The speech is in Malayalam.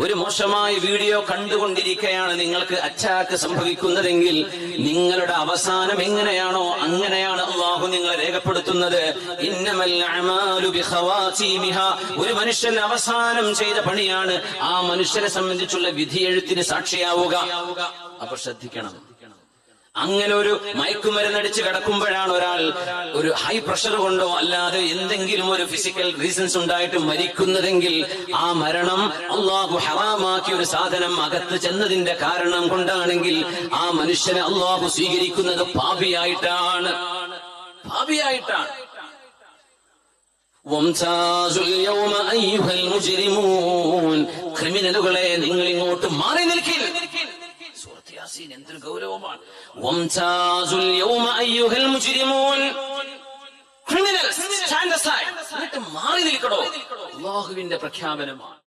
ഒരു മോശമായ വീഡിയോ കണ്ടുകൊണ്ടിരിക്കുകയാണ് നിങ്ങൾക്ക് അറ്റാക്ക് സംഭവിക്കുന്നതെങ്കിൽ നിങ്ങളുടെ അവസാനം എങ്ങനെയാണോ അങ്ങനെയാണ് അള്ളാഹു നിങ്ങളെ രേഖപ്പെടുത്തുന്നത്. ഒരു മനുഷ്യൻ അവസാനം ചെയ്ത പണിയാണ് ആ മനുഷ്യനെ സംബന്ധിച്ചുള്ള വിധിയെഴുത്തിന് സാക്ഷിയാവുക. അപ്പൊ ശ്രദ്ധിക്കണം. അങ്ങനെ ഒരു മയക്കുമരുന്നടിച്ച് കിടക്കുമ്പോഴാണ് ഒരാൾ ഒരു ഹൈ പ്രഷർ കൊണ്ടോ അല്ലാതെ എന്തെങ്കിലും ഒരു ഫിസിക്കൽ റീസൺസ് ഉണ്ടായിട്ട് മരിക്കുന്നതെങ്കിൽ ആ മരണം അള്ളാഹു ഹറാമാക്കിയ ഒരു സാധനം അകത്ത് ചെന്നതിന്റെ കാരണം കൊണ്ടാണെങ്കിൽ ആ മനുഷ്യനെ അള്ളാഹു സ്വീകരിക്കുന്നത് പാപിയായിട്ടാണ്. പാപിയായിട്ടാണ്. ക്രിമിനലുകളെ നിങ്ങൾ ഇങ്ങോട്ട് മാറി നിൽക്കില്ല. യാസീൻ എന്തൊരു ഗൗരവമാണ്. ക്രിമിനൽസ് എന്നിട്ട് മാറി നിൽക്കടോ. അള്ളാഹുവിന്റെ പ്രഖ്യാപനമാണ്.